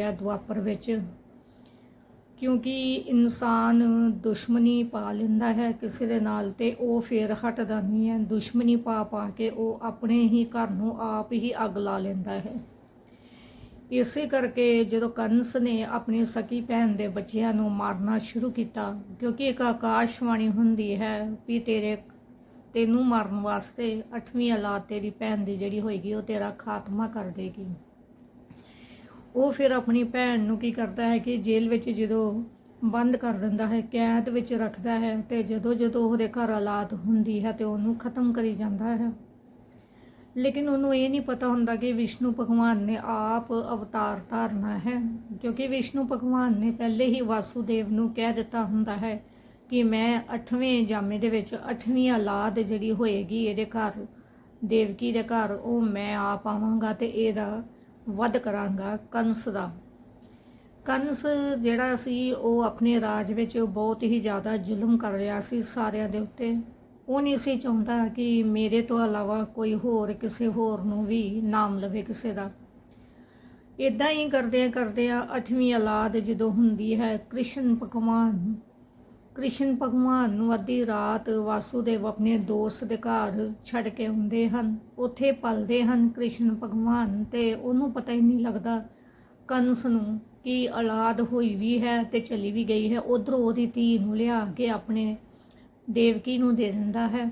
ਹੋਇਆ ਦੁਆਪਰ ਵਿੱਚ, ਕਿਉਂਕਿ ਇਨਸਾਨ ਦੁਸ਼ਮਣੀ ਪਾ ਲੈਂਦਾ ਹੈ ਕਿਸੇ ਦੇ ਨਾਲ ਤੇ ਉਹ ਫੇਰ ਹਟਦਾ ਨਹੀਂ ਹੈ। ਦੁਸ਼ਮਣੀ ਪਾ ਪਾ ਕੇ ਉਹ ਆਪਣੇ ਹੀ ਘਰ ਨੂੰ ਆਪ ਹੀ ਅੱਗ ਲਾ ਲੈਂਦਾ ਹੈ। ਇਸੇ ਕਰਕੇ ਜਦੋਂ ਕੰਸ ਨੇ ਆਪਣੀ ਸਕੀ ਭੈਣ ਦੇ ਬੱਚਿਆਂ ਨੂੰ ਮਾਰਨਾ ਸ਼ੁਰੂ ਕੀਤਾ, ਕਿਉਂਕਿ ਇੱਕ ਆਕਾਸ਼ਵਾਣੀ ਹੁੰਦੀ ਹੈ ਵੀ ਤੇਰੇ, ਤੈਨੂੰ ਮਾਰਨ ਵਾਸਤੇ 8ਵੀਂ ਔਲਾਦ ਤੇਰੀ ਭੈਣ ਦੀ ਜਿਹੜੀ ਹੋਏਗੀ, ਉਹ ਤੇਰਾ ਖਾਤਮਾ ਕਰ ਦੇਗੀ। ਉਹ ਫਿਰ ਆਪਣੀ ਭੈਣ ਨੂੰ ਕੀ ਕਰਦਾ ਹੈ ਕਿ ਜੇਲ੍ਹ ਵਿੱਚ ਜਦੋਂ ਬੰਦ ਕਰ ਦਿੰਦਾ ਹੈ, ਕੈਦ ਵਿੱਚ ਰੱਖਦਾ ਹੈ ਤੇ ਜਦੋਂ ਜਦੋਂ ਉਹਦੇ ਘਰ ਔਲਾਦ ਹੁੰਦੀ ਹੈ ਤੇ ਉਹਨੂੰ ਖਤਮ ਕਰੀ ਜਾਂਦਾ ਹੈ। ਲੇਕਿਨ ਉਹਨੂੰ ਇਹ ਨਹੀਂ ਪਤਾ ਹੁੰਦਾ ਕਿ ਵਿਸ਼ਨੂੰ ਭਗਵਾਨ ਨੇ ਆਪ ਅਵਤਾਰ ਧਾਰਨਾ ਹੈ, ਕਿਉਂਕਿ ਵਿਸ਼ਨੂੰ ਭਗਵਾਨ ਨੇ ਪਹਿਲੇ ਹੀ ਵਾਸੂਦੇਵ ਨੂੰ ਕਹਿ ਦਿੱਤਾ ਹੁੰਦਾ ਹੈ ਕਿ ਮੈਂ 8ਵੇਂ ਜਾਮੇ ਦੇ ਵਿੱਚ 8ਵੀਂ ਔਲਾਦ ਜਿਹੜੀ ਹੋਏਗੀ ਇਹਦੇ ਘਰ, ਦੇਵਕੀ ਦੇ ਘਰ, ਉਹ ਮੈਂ ਆਪ ਆਵਾਂਗਾ ਤੇ ਇਹਦਾ ਵੱਧ ਕਰਾਂਗਾ ਕੰਸ ਦਾ। ਕੰਸ ਜਿਹੜਾ ਸੀ, ਉਹ ਆਪਣੇ ਰਾਜ ਵਿੱਚ ਬਹੁਤ ਹੀ ਜ਼ਿਆਦਾ ਜ਼ੁਲਮ ਕਰ ਰਿਹਾ ਸੀ ਸਾਰਿਆਂ ਦੇ ਉੱਤੇ। ਉਹ ਨਹੀਂ ਸੀ ਚਾਹੁੰਦਾ ਕਿ ਮੇਰੇ ਤੋਂ ਇਲਾਵਾ ਕੋਈ ਹੋਰ ਕਿਸੇ ਹੋਰ ਨੂੰ ਵੀ ਨਾਮ ਲਵੇ ਕਿਸੇ ਦਾ। ਇਦਾਂ ਹੀ ਕਰਦੇ ਕਰਦੇ ਆ 8ਵੀਂ ਔਲਾਦ ਜਦੋਂ ਹੁੰਦੀ ਹੈ, ਕ੍ਰਿਸ਼ਨ ਭਗਵਾਨ ਕ੍ਰਿਸ਼ਨ ਭਗਵਾਨ ਨੂੰ ਅੱਧੀ ਰਾਤ ਵਾਸੂਦੇਵ ਆਪਣੇ ਦੋਸਤ ਦੇ ਘਰ ਛੱਡ ਕੇ ਆਉਂਦੇ ਹਨ। ਉੱਥੇ ਪਲਦੇ ਹਨ ਕ੍ਰਿਸ਼ਨ ਭਗਵਾਨ ਤੇ ਉਹਨੂੰ ਪਤਾ ਹੀ ਨਹੀਂ ਲੱਗਦਾ। ਕੰਸ ਨੂੰ ਕਿ ਔਲਾਦ ਹੋਈ ਵੀ ਹੈ ਤੇ ਚਲੀ ਵੀ ਗਈ ਹੈ, ਉਧਰੋਂ ਉਹਦੀ ਧੀ ਨੂੰ ਲਿਆ ਕੇ ਆਪਣੇ ਦੇਵਕੀ ਨੂੰ ਦੇ ਦਿੰਦਾ ਹੈ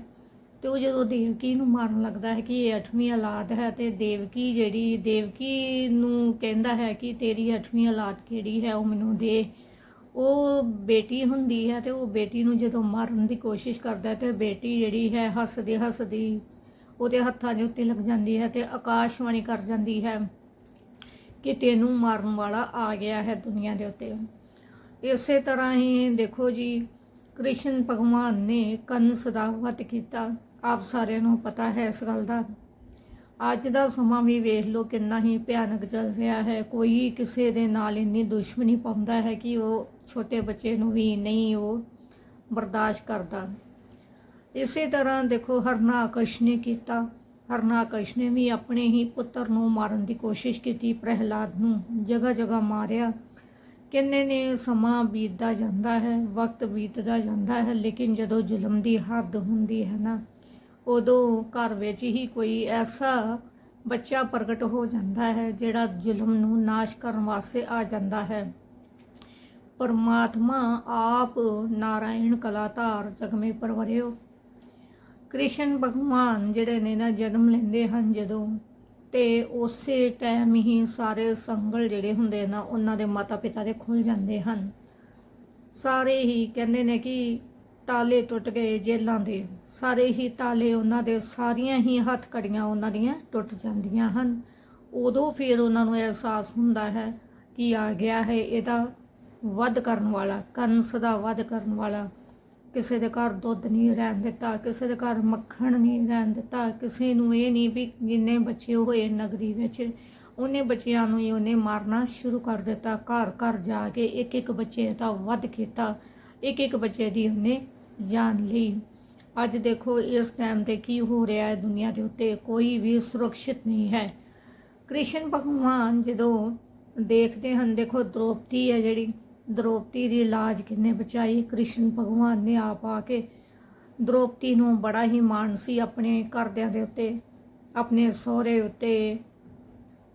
ਤੇ ਉਹ ਜਦੋਂ ਦੇਵਕੀ ਨੂੰ ਮਾਰਨ ਲੱਗਦਾ ਹੈ ਕਿ ਇਹ 8ਵੀਂ ਔਲਾਦ ਹੈ ਤੇ ਦੇਵਕੀ ਜਿਹੜੀ, ਦੇਵਕੀ ਨੂੰ ਕਹਿੰਦਾ ਹੈ ਕਿ ਤੇਰੀ 8ਵੀਂ ਔਲਾਦ ਕਿਹੜੀ ਹੈ, ਉਹ ਮੈਨੂੰ ਦੇ। ਉਹ ਬੇਟੀ ਹੁੰਦੀ ਹੈ ਤੇ ਉਹ ਬੇਟੀ ਨੂੰ ਜਦੋਂ ਮਾਰਨ ਦੀ ਕੋਸ਼ਿਸ਼ ਕਰਦਾ ਹੈ ਤੇ ਬੇਟੀ ਜਿਹੜੀ ਹੈ ਹੱਸਦੀ ਹੱਸਦੀ ਉਹਦੇ ਹੱਥਾਂ ਦੇ ਉੱਤੇ ਲੱਗ ਜਾਂਦੀ ਹੈ ਤੇ ਆਕਾਸ਼ਵਾਣੀ ਕਰ ਜਾਂਦੀ ਹੈ ਕਿ ਤੈਨੂੰ ਮਾਰਨ ਵਾਲਾ ਆ ਗਿਆ ਹੈ ਦੁਨੀਆ ਦੇ ਉੱਤੇ। ਇਸੇ ਤਰ੍ਹਾਂ ਹੀ ਦੇਖੋ ਜੀ, ਕ੍ਰਿਸ਼ਨ ਭਗਵਾਨ ਨੇ ਕੰਸ ਦਾ ਵਧ ਕੀਤਾ। ਆਪ ਸਾਰਿਆਂ ਨੂੰ ਪਤਾ ਹੈ ਇਸ ਗੱਲ ਦਾ। ਅੱਜ ਦਾ ਸਮਾਂ ਵੀ ਵੇਖ ਲਓ ਕਿੰਨਾ ਹੀ ਭਿਆਨਕ ਚੱਲ ਰਿਹਾ ਹੈ। ਕੋਈ ਕਿਸੇ ਦੇ ਨਾਲ ਇੰਨੀ ਦੁਸ਼ਮਣੀ ਪਾਉਂਦਾ ਹੈ ਕਿ ਉਹ ਛੋਟੇ ਬੱਚੇ ਨੂੰ ਵੀ ਨਹੀਂ ਉਹ ਬਰਦਾਸ਼ਤ ਕਰਦਾ। ਇਸੇ ਤਰ੍ਹਾਂ ਦੇਖੋ ਹਰਨਾਕਸ਼ ਨੇ ਕੀਤਾ। ਹਰਨਾਕਸ਼ ਨੇ ਵੀ ਆਪਣੇ ਹੀ ਪੁੱਤਰ ਨੂੰ ਮਾਰਨ ਦੀ ਕੋਸ਼ਿਸ਼ ਕੀਤੀ, ਪ੍ਰਹਿਲਾਦ ਨੂੰ ਜਗ੍ਹਾ ਜਗ੍ਹਾ ਮਾਰਿਆ। ਕਿੰਨੇ ਨੇ ਸਮਾਂ ਬੀਤਦਾ ਜਾਂਦਾ ਹੈ, ਵਕਤ ਬੀਤਦਾ ਜਾਂਦਾ ਹੈ, ਲੇਕਿਨ ਜਦੋਂ ਜ਼ੁਲਮ ਦੀ ਹੱਦ ਹੁੰਦੀ ਹੈ ਨਾ ਉਦੋਂ ਘਰ ਵਿੱਚ ਹੀ ਕੋਈ ਐਸਾ ਬੱਚਾ ਪ੍ਰਗਟ ਹੋ ਜਾਂਦਾ ਹੈ ਜਿਹੜਾ ਜ਼ੁਲਮ ਨੂੰ ਨਾਸ਼ ਕਰਨ ਵਾਸਤੇ ਆ ਜਾਂਦਾ ਹੈ। ਪਰਮਾਤਮਾ ਆਪ ਨਾਰਾਇਣ ਕਲਾਧਾਰ ਜਗਮੇ ਪਰਵਰਿਓ। ਕ੍ਰਿਸ਼ਨ ਭਗਵਾਨ ਜਿਹੜੇ ਨੇ ਨਾ ਜਨਮ ਲੈਂਦੇ ਹਨ ਜਦੋਂ ਤੇ ਉਸੇ ਟਾਈਮ ਹੀ ਸਾਰੇ ਸੰਗਲ ਜਿਹੜੇ ਹੁੰਦੇ ਨਾ ਉਹਨਾਂ ਦੇ ਮਾਤਾ ਪਿਤਾ ਦੇ ਖੁੱਲ ਜਾਂਦੇ ਹਨ। ਸਾਰੇ ਹੀ ਕਹਿੰਦੇ ਨੇ ਕਿ ਤਾਲੇ ਟੁੱਟ ਗਏ ਜੇਲਾਂ ਦੇ। ਸਾਰੇ ਹੀ ਤਾਲੇ ਉਹਨਾਂ ਦੇ, ਸਾਰੀਆਂ ਹੀ ਹੱਥ ਕੜੀਆਂ ਉਹਨਾਂ ਦੀਆਂ ਟੁੱਟ ਜਾਂਦੀਆਂ ਹਨ। ਉਦੋਂ ਫਿਰ ਉਹਨਾਂ ਨੂੰ ਅਹਿਸਾਸ ਹੁੰਦਾ ਹੈ ਕਿ ਆ ਗਿਆ ਹੈ ਇਹਦਾ ਵੱਧ ਕਰਨ ਵਾਲਾ, ਕੰਸ ਦਾ ਵੱਧ ਕਰਨ ਵਾਲਾ। ਕਿਸੇ ਦੇ ਘਰ ਦੁੱਧ ਨਹੀਂ ਰਹਿਣ ਦਿੱਤਾ, ਕਿਸੇ ਦੇ ਘਰ ਮੱਖਣ ਨਹੀਂ ਰਹਿਣ ਦਿੱਤਾ, ਕਿਸੇ ਨੂੰ ਇਹ ਨਹੀਂ ਵੀ ਜਿੰਨੇ ਬੱਚੇ ਹੋਏ ਨਗਰੀ ਵਿੱਚ, ਉਹਨੇ ਬੱਚਿਆਂ ਨੂੰ ਹੀ ਉਹਨੇ ਮਾਰਨਾ ਸ਼ੁਰੂ ਕਰ ਦਿੱਤਾ। ਘਰ ਘਰ ਜਾ ਕੇ ਇੱਕ ਇੱਕ ਬੱਚੇ ਦਾ ਵੱਧ ਕੀਤਾ ਇੱਕ ਇੱਕ ਬੱਚੇ ਦੀ ਉਹਨੇ ਜਾਣ ਲਈ। ਅੱਜ ਦੇਖੋ, ਇਸ ਟਾਈਮ ਤੇ ਕੀ ਹੋ ਰਿਹਾ ਹੈ ਦੁਨੀਆ ਦੇ ਉੱਤੇ, ਕੋਈ ਵੀ ਸੁਰੱਖਿਅਤ ਨਹੀਂ ਹੈ। ਕ੍ਰਿਸ਼ਨ ਭਗਵਾਨ ਜਦੋਂ ਦੇਖਦੇ ਹਨ, ਦੇਖੋ ਦ੍ਰੋਪਦੀ ਹੈ ਜਿਹੜੀ, ਦ੍ਰੋਪਦੀ ਦੀ ਲਾਜ ਕਿੰਨੇ ਬਚਾਈ? ਕ੍ਰਿਸ਼ਨ ਭਗਵਾਨ ਨੇ ਆਪ ਆ ਕੇ ਦ੍ਰੋਪਦੀ ਨੂੰ ਬੜਾ ਹੀ ਮਾਣ ਸੀ ਆਪਣੇ ਘਰਦਿਆਂ ਦੇ ਉੱਤੇ, ਆਪਣੇ ਸਹੁਰੇ ਉੱਤੇ।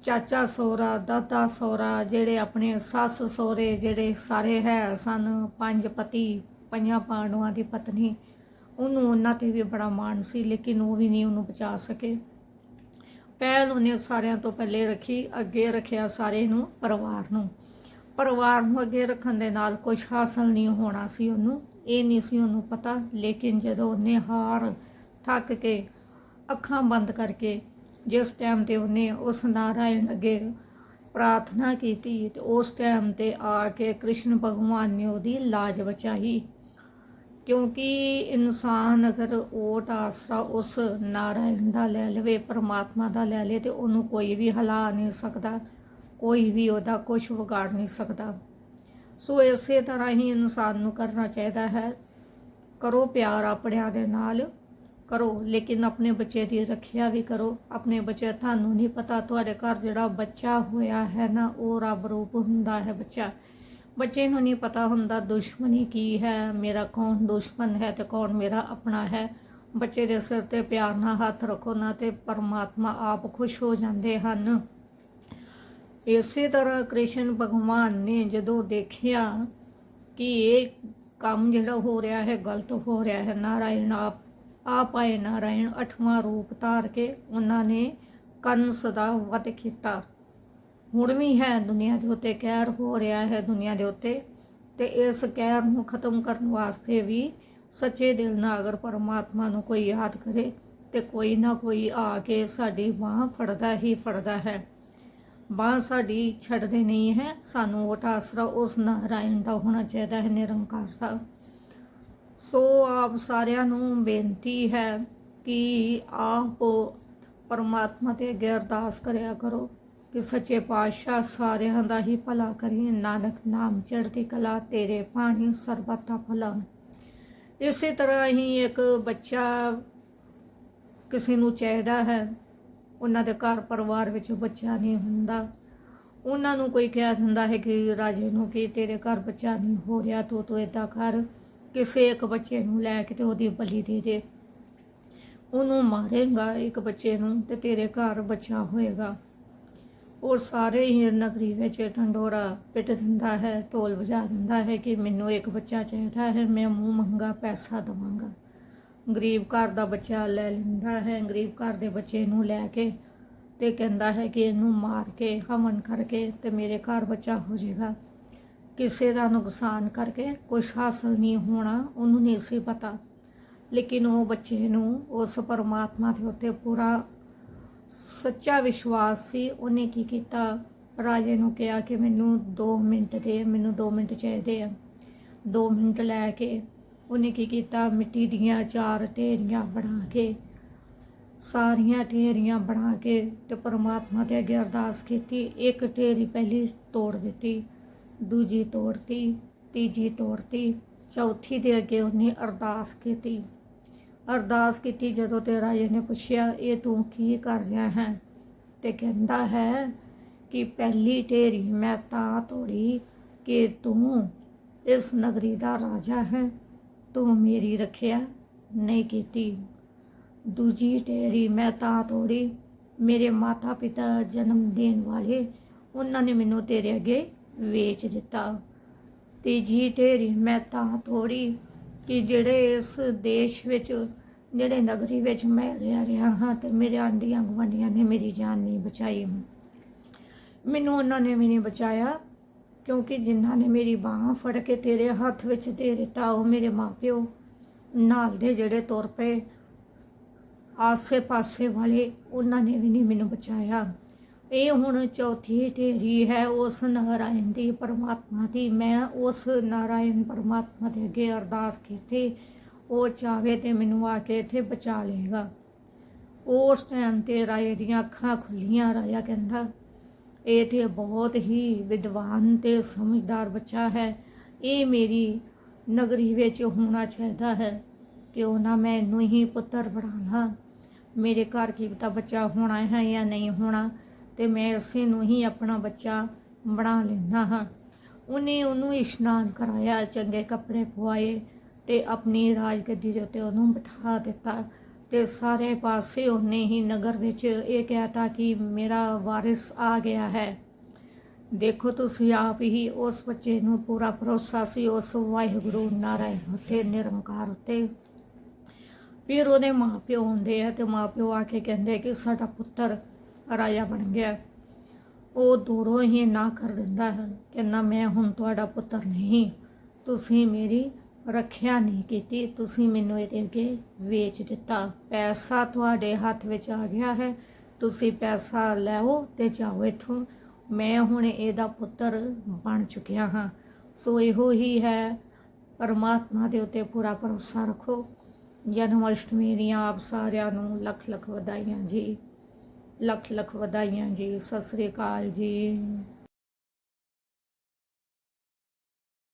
ਚਾਚਾ ਸਹੁਰਾ, ਦਾਦਾ ਸਹੁਰਾ, ਜਿਹੜੇ ਆਪਣੇ ਸੱਸ ਸਹੁਰੇ, ਜਿਹੜੇ ਸਾਰੇ ਹੈ, ਸਨ, ਪੰਜ ਪਤੀ। ਪਈਆਂ ਪਾਂਡਵਾਂ ਦੀ ਪਤਨੀ। ਉਹਨੂੰ ਉਹਨਾਂ ਤੇ ਵੀ ਬੜਾ ਮਾਣ ਸੀ, ਲੇਕਿਨ ਉਹ ਵੀ ਨਹੀਂ ਉਹਨੂੰ ਬਚਾ ਸਕੇ। ਪਹਿਲ ਉਹਨੇ ਸਾਰਿਆਂ ਤੋਂ ਪਹਿਲੇ ਰੱਖੀ, ਅੱਗੇ ਰੱਖਿਆ ਸਾਰੇ ਨੂੰ ਪਰਿਵਾਰ ਨੂੰ। ਪਰਿਵਾਰ ਨੂੰ ਅੱਗੇ ਰੱਖਣ ਦੇ ਨਾਲ ਕੁਝ ਹਾਸਲ ਨਹੀਂ ਹੋਣਾ ਸੀ ਉਹਨੂੰ, ਇਹ ਨਹੀਂ ਸੀ ਉਹਨੂੰ ਪਤਾ। ਲੇਕਿਨ ਜਦੋਂ ਉਹਨੇ ਹਾਰ ਥੱਕ ਕੇ ਅੱਖਾਂ ਬੰਦ ਕਰਕੇ ਜਿਸ ਟਾਈਮ ਤੇ ਉਹਨੇ ਉਸ ਨਾਰਾਇਣ ਅੱਗੇ ਪ੍ਰਾਰਥਨਾ ਕੀਤੀ, ਤੇ ਉਸ ਟਾਈਮ ਤੇ ਆ ਕੇ ਕ੍ਰਿਸ਼ਨ ਭਗਵਾਨ ਨੇ ਉਹਦੀ ਲਾਜ ਬਚਾਈ। ਕਿਉਂਕਿ ਇਨਸਾਨ ਅਗਰ ਓਟ ਆਸਰਾ ਉਸ ਨਾਰਾਇਣ ਦਾ ਲੈ ਲਵੇ, ਪਰਮਾਤਮਾ ਦਾ ਲੈ ਲੇ ਤੇ ਉਹਨੂੰ ਕੋਈ ਵੀ ਹਿਲਾ ਨਹੀਂ ਸਕਦਾ, ਕੋਈ ਵੀ ਉਹਦਾ ਕੁਝ ਵਿਗਾੜ ਨਹੀਂ ਸਕਦਾ। ਸੋ ਇਸੇ ਤਰ੍ਹਾਂ ਹੀ ਇਨਸਾਨ ਨੂੰ ਕਰਨਾ ਚਾਹੀਦਾ ਹੈ। ਕਰੋ ਪਿਆਰ ਆਪਣਿਆਂ ਦੇ ਨਾਲ, ਕਰੋ, ਲੇਕਿਨ ਆਪਣੇ ਬੱਚੇ ਦੀ ਰੱਖਿਆ ਵੀ ਕਰੋ। ਆਪਣੇ ਬੱਚੇ, ਤੁਹਾਨੂੰ ਨਹੀਂ ਪਤਾ, ਤੁਹਾਡੇ ਘਰ ਜਿਹੜਾ ਬੱਚਾ ਹੋਇਆ ਹੈ ਨਾ, ਉਹ ਰੱਬ ਰੂਪ ਹੁੰਦਾ ਹੈ ਬੱਚਾ। ਬੱਚੇ ਨੂੰ ਨਹੀਂ ਪਤਾ ਹੁੰਦਾ ਦੁਸ਼ਮਣੀ ਕੀ ਹੈ, ਮੇਰਾ ਕੌਣ ਦੁਸ਼ਮਣ ਹੈ ਤੇ ਕੌਣ ਮੇਰਾ ਆਪਣਾ ਹੈ। ਬੱਚੇ ਦੇ ਸਿਰ ਤੇ ਪਿਆਰ ਨਾਲ ਹੱਥ ਰੱਖੋ ਨਾ ਤੇ ਪਰਮਾਤਮਾ ਆਪ ਖੁਸ਼ ਹੋ ਜਾਂਦੇ ਹਨ। ਇਸੇ ਤਰ੍ਹਾਂ ਕ੍ਰਿਸ਼ਨ ਭਗਵਾਨ ਨੇ ਜਦੋਂ ਦੇਖਿਆ ਕਿ ਇਹ ਕੰਮ ਜਿਹੜਾ ਹੋ ਰਿਹਾ ਹੈ, ਗਲਤ ਹੋ ਰਿਹਾ ਹੈ, ਨਾਰਾਇਣ ਆਪ ਆਪ ਆਏ ਨਾਰਾਇਣ ਅਠਵਾਂ ਰੂਪ ਧਾਰ ਕੇ ਉਹਨਾਂ ਨੇ ਕੰਨ ਸਦਾ ਵਧ ਕੀਤਾ। ਹੁਣ ਵੀ ਹੈ ਦੁਨੀਆ ਦੇ ਉੱਤੇ ਕਹਿਰ ਹੋ ਰਿਹਾ ਹੈ ਦੁਨੀਆ ਦੇ ਉੱਤੇ ਤੇ ਇਸ ਕਹਿਰ ਨੂੰ ਖਤਮ ਕਰਨ ਵਾਸਤੇ ਵੀ ਸੱਚੇ ਦਿਲ ਨਾਲ ਅਗਰ ਪਰਮਾਤਮਾ ਨੂੰ ਕੋਈ ਯਾਦ ਕਰੇ ਤੇ ਕੋਈ ਨਾ ਕੋਈ ਆ ਕੇ ਸਾਡੀ ਬਾਹ ਫੜਦਾ ਹੀ ਫੜਦਾ ਹੈ। ਬਾਹ ਸਾਡੀ ਛੱਡਦੇ ਨਹੀਂ ਹੈ, ਸਾਨੂੰ ਉਹ ਆਸਰਾ ਉਸ ਨਾਰਾਇਣ ਦਾ ਹੋਣਾ ਚਾਹੀਦਾ ਹੈ, ਨਿਰੰਕਾਰ ਦਾ। ਸੋ ਆਪ ਸਾਰਿਆਂ ਨੂੰ ਬੇਨਤੀ ਹੈ ਕਿ ਆਪ ਪਰਮਾਤਮਾ ਤੇ ਅੱਗੇ ਅਰਦਾਸ ਕਰਿਆ ਕਰੋ। ਕਿ ਸੱਚੇ ਪਾਤਸ਼ਾਹ ਸਾਰਿਆਂ ਦਾ ਹੀ ਭਲਾ ਕਰੀ ਨਾਨਕ ਨਾਮ ਚੜ੍ਹਦੀ ਕਲਾ, ਤੇਰੇ ਪਾਣੀ ਸਰਬਤ ਦਾ ਭਲਾ ਇਸੇ ਤਰ੍ਹਾਂ ਹੀ ਇੱਕ ਬੱਚਾ ਕਿਸੇ ਨੂੰ ਚਾਹੀਦਾ ਹੈ। ਉਹਨਾਂ ਦੇ ਘਰ ਪਰਿਵਾਰ ਵਿੱਚ ਬੱਚਾ ਨਹੀਂ ਹੁੰਦਾ। ਉਹਨਾਂ ਨੂੰ ਕੋਈ ਕਹਿ ਦਿੰਦਾ ਹੈ ਕਿ, ਰਾਜੇ ਨੂੰ ਕਿ ਤੇਰੇ ਘਰ ਬੱਚਾ ਨਹੀਂ ਹੋ ਰਿਹਾ। ਤੂੰ ਤੂੰ ਏਦਾਂ ਕਰ। ਕਿਸੇ ਇੱਕ ਬੱਚੇ ਨੂੰ ਲੈ ਕੇ ਤੇ ਉਹਦੀ ਬਲੀ ਦੇ ਦੇ। ਉਹਨੂੰ ਮਾਰੇਗਾ ਇੱਕ ਬੱਚੇ ਨੂੰ ਤੇ ਤੇਰੇ ਘਰ ਬੱਚਾ ਹੋਏਗਾ। ਉਹ ਸਾਰੇ ਹੀ ਨਗਰੀ ਵਿੱਚ ਢੰਡੋਰਾ ਪਿੱਟ ਦਿੰਦਾ ਹੈ, ਢੋਲ ਵਜਾ ਦਿੰਦਾ ਹੈ ਕਿ ਮੈਨੂੰ ਇੱਕ ਬੱਚਾ ਚਾਹੀਦਾ ਹੈ, ਮੈਂ ਮੂੰਹ ਮੰਗਾ ਪੈਸਾ ਦਵਾਂਗਾ। ਗਰੀਬ ਘਰ ਦਾ ਬੱਚਾ ਲੈ ਲੈਂਦਾ ਹੈ, ਗਰੀਬ ਘਰ ਦੇ ਬੱਚੇ ਨੂੰ ਲੈ ਕੇ ਤੇ ਕਹਿੰਦਾ ਹੈ ਕਿ ਇਹਨੂੰ ਮਾਰ ਕੇ, ਹਵਨ ਕਰਕੇ ਤੇ ਮੇਰੇ ਘਰ ਬੱਚਾ ਹੋ ਜਾਏਗਾ। ਕਿਸੇ ਦਾ ਨੁਕਸਾਨ ਕਰਕੇ ਕੁਝ ਹਾਸਲ ਨਹੀਂ ਹੋਣਾ, ਉਹਨੂੰ ਨਹੀਂ ਸੀ ਪਤਾ। ਲੇਕਿਨ ਉਹ ਬੱਚੇ ਨੂੰ ਉਸ ਪਰਮਾਤਮਾ ਦੇ ਉੱਤੇ ਪੂਰਾ ਸੱਚਾ ਵਿਸ਼ਵਾਸ ਸੀ, ਉਹਨੇ ਕੀ ਕੀਤਾ? ਰਾਜੇ ਨੂੰ ਕਿਹਾ ਕਿ ਮੈਨੂੰ 2 ਮਿੰਟ ਦੇ, ਮੈਨੂੰ 2 ਮਿੰਟ ਚਾਹੀਦੇ ਆ। 2 ਮਿੰਟ ਲੈ ਕੇ ਉਹਨੇ ਕੀ ਕੀਤਾ? ਮਿੱਟੀ ਦੀਆਂ ਚਾਰ ਢੇਰੀਆਂ ਬਣਾ ਕੇ, ਸਾਰੀਆਂ ਢੇਰੀਆਂ ਬਣਾ ਕੇ ਤੇ ਪਰਮਾਤਮਾ ਤੇ ਅੱਗੇ ਅਰਦਾਸ ਕੀਤੀ। ਇੱਕ ਢੇਰੀ ਪਹਿਲੀ ਤੋੜ ਦਿੱਤੀ, ਦੂਜੀ ਤੋੜਤੀ, ਤੀਜੀ ਤੋੜਤੀ, ਚੌਥੀ ਦੇ ਅੱਗੇ ਉਹਨੇ ਅਰਦਾਸ ਕੀਤੀ। ਅਰਦਾਸ ਕੀਤੀ ਜਦੋਂ ਤੇ ਰਾਜੇ ਨੇ ਪੁੱਛਿਆ, ਇਹ ਤੂੰ ਕੀ ਕਰ ਰਿਹਾ ਹੈ? ਤੇ ਕਹਿੰਦਾ ਹੈ ਕਿ ਪਹਿਲੀ ਢੇਰੀ ਮੈਂ ਤਾਂ ਤੋੜੀ ਕਿ ਤੂੰ ਇਸ ਨਗਰੀ ਦਾ ਰਾਜਾ ਹੈ। ਤੂੰ ਮੇਰੀ ਰੱਖਿਆ ਨਹੀਂ ਕੀਤੀ। ਦੂਜੀ ਢੇਰੀ ਮੈਂ ਤਾਂ ਤੋੜੀ। ਮੇਰੇ ਮਾਤਾ ਪਿਤਾ ਜਨਮ ਦੇਣ ਵਾਲੇ, ਉਹਨਾਂ ਨੇ ਮੈਨੂੰ ਤੇਰੇ ਅੱਗੇ ਵੇਚ ਦਿੱਤਾ। ਤੀਜੀ ਢੇਰੀ ਮੈਂ ਤਾਂ ਤੋੜੀ। ਕਿ ਜਿਹੜੇ ਇਸ ਦੇਸ਼ ਵਿੱਚ, ਜਿਹੜੇ ਨਗਰੀ ਵਿੱਚ ਮੈਂ ਰਹਿ ਰਿਹਾ ਹਾਂ ਤੇ ਮੇਰੇ ਆਂਢੀਆਂ ਗੁਆਂਢੀਆਂ ਨੇ ਮੇਰੀ ਜਾਨ ਨਹੀਂ ਬਚਾਈ। ਮੈਨੂੰ ਉਹਨਾਂ ਨੇ ਵੀ ਨਹੀਂ ਬਚਾਇਆ, ਕਿਉਂਕਿ ਜਿਨ੍ਹਾਂ ਨੇ ਮੇਰੀ ਬਾਹ ਫੜ ਕੇ ਤੇਰੇ ਹੱਥ ਵਿੱਚ ਦੇ ਦਿੱਤਾ, ਉਹ ਮੇਰੇ ਮਾਪਿਓ ਨਾਲ ਦੇ ਜਿਹੜੇ ਤੁਰ ਪਏ, ਆਸੇ-ਪਾਸੇ ਵਾਲੇ, ਉਹਨਾਂ ਨੇ ਵੀ ਨਹੀਂ ਮੈਨੂੰ ਬਚਾਇਆ। ਇਹ ਹੁਣ ਚੌਥੀ ਢੇਰੀ ਹੈ, ਉਸ ਨਾਰਾਇਣ ਦੀ ਪਰਮਾਤਮਾ ਦੀ। ਮੈਂ ਉਸ ਨਾਰਾਇਣ ਪਰਮਾਤਮਾ ਦੇ ਅੱਗੇ ਅਰਦਾਸ ਕੀਤੀ, ਉਹ ਚਾਵੇ ਤੇ ਮੈਨੂੰ ਆ ਕੇ ਇੱਥੇ ਬਚਾ ਲਏਗਾ। ਉਸ ਟਾਈਮ ਤੇ ਰਾਏ ਦੀਆਂ ਅੱਖਾਂ ਖੁੱਲੀਆਂ ਰਾਜਾ ਕਹਿੰਦਾ, ਇਹ ਤੇ ਬਹੁਤ ਹੀ ਵਿਦਵਾਨ ਤੇ ਸਮਝਦਾਰ ਬੱਚਾ ਹੈ। ਇਹ ਮੇਰੀ ਨਗਰੀ ਵਿੱਚ ਹੋਣਾ ਚਾਹੀਦਾ ਹੈ ਕਿਉਂ ਨਾ ਮੈਂ ਇਹਨੂੰ ਹੀ ਪੁੱਤਰ ਬਣਾ ਲਾਂ ਮੇਰੇ ਘਰ ਕੀ ਪਤਾ ਬੱਚਾ ਹੋਣਾ ਹੈ ਜਾਂ ਨਹੀਂ ਹੋਣਾ। ਤੇ ਮੈਂ ਇਸੇ ਨੂੰ ਹੀ ਆਪਣਾ ਬੱਚਾ ਬਣਾ ਲੈਂਦਾ ਹਾਂ। ਉਹਨੇ ਉਹਨੂੰ ਇਸ਼ਨਾਨ ਕਰਾਇਆ, ਚੰਗੇ ਕੱਪੜੇ ਪਵਾਏ ਤੇ ਆਪਣੀ ਰਾਜਗੱਦੀ ਦੇ ਉੱਤੇ ਉਹਨੂੰ ਬਿਠਾ ਦਿੱਤਾ ਤੇ ਸਾਰੇ ਪਾਸੇ ਉਹਨੇ ਹੀ ਨਗਰ ਵਿੱਚ ਇਹ ਕਹਿਤਾ ਕਿ ਮੇਰਾ ਵਾਰਿਸ ਆ ਗਿਆ ਹੈ। ਦੇਖੋ ਤੁਸੀਂ ਆਪ ਹੀ ਉਸ ਬੱਚੇ ਨੂੰ ਪੂਰਾ ਭਰੋਸਾ ਸੀ, ਉਸ ਵਾਹਿਗੁਰੂ ਨਾਰਾਇਣ ਉੱਤੇ, ਨਿਰੰਕਾਰ ਉੱਤੇ। ਫਿਰ ਉਹਦੇ ਮਾਪਿਓ ਹੁੰਦੇ ਆ ਤੇ ਮਾਪਿਓ ਆ ਕੇ ਕਹਿੰਦੇ ਕਿ ਸਾਡਾ ਪੁੱਤਰ ਰਾਜਾ ਬਣ ਗਿਆ। ਉਹ ਦੂਰੋਂ ਹੀ ਨਾ ਕਰ ਦਿੰਦਾ ਹੈ ਕਹਿੰਦਾ ਮੈਂ ਹੁਣ ਤੁਹਾਡਾ ਪੁੱਤਰ ਨਹੀਂ, ਤੁਸੀਂ ਮੇਰੀ ਰੱਖਿਆ ਨਹੀਂ ਕੀਤੀ, ਤੁਸੀਂ ਮੈਨੂੰ ਇਹਦੇ ਅੱਗੇ ਵੇਚ ਦਿੱਤਾ। ਪੈਸਾ ਤੁਹਾਡੇ ਹੱਥ ਵਿੱਚ ਆ ਗਿਆ ਹੈ, ਤੁਸੀਂ ਪੈਸਾ ਲੈਓ ਤੇ ਜਾਓ ਇੱਥੋਂ। ਮੈਂ ਹੁਣ ਇਹਦਾ ਪੁੱਤਰ ਬਣ ਚੁੱਕਿਆ ਹਾਂ। ਸੋ ਇਹੋ ਹੀ ਹੈ, ਪਰਮਾਤਮਾ ਦੇ ਉੱਤੇ ਪੂਰਾ ਭਰੋਸਾ ਰੱਖੋ। ਜਨਮ ਅਸ਼ਟਮੀ ਦੀਆਂ ਆਪ ਸਾਰਿਆਂ ਨੂੰ ਲੱਖ ਲੱਖ ਵਧਾਈਆਂ ਜੀ। ਲੱਖ ਲੱਖ ਵਧਾਈਆਂ ਜੀ ਸਤਿ ਸ੍ਰੀ ਅਕਾਲ ਜੀ।